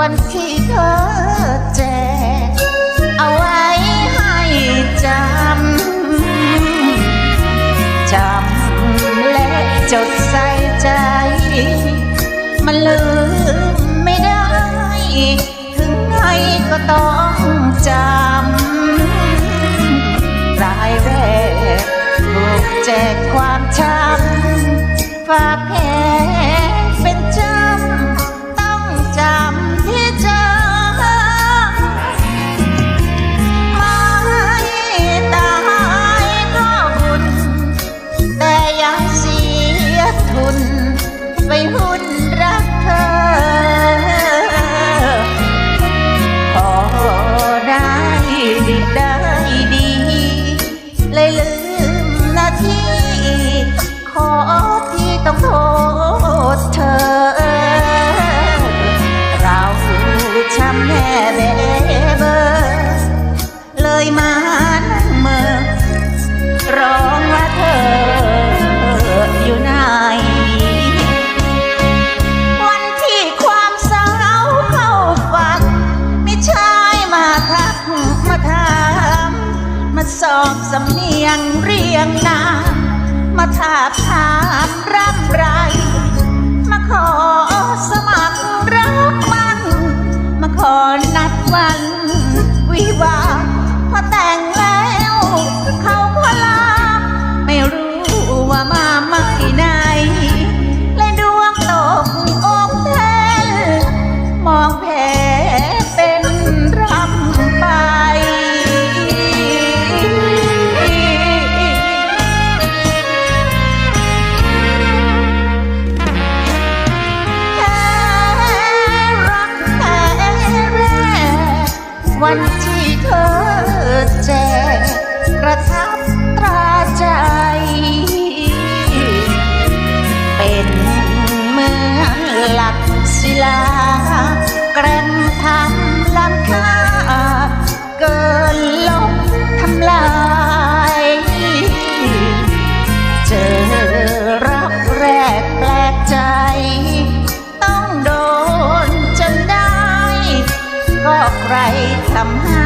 วันที่เธอแจกเอาไว้ให้จำจำและจดใส่ใจ มันลืมไม่ได้ ถึงไงก็ต้องจำรายแรกถูกแจกความช้ำฝากเสอบสำเนียงเรียงนามมาถามถามร่ำไร มาขอสมัครรักมัน มาขอนัดวันวิวาพอแต่งแล้วันที่เธอแจกประทับตราใจ เป็นเมืองหลักศิลา แกรนทำล้ำค่า เกินลบทำลาย เจอรักแรกแปลกใจ ต้องโดนจนได้ ก็ใคร thầm hai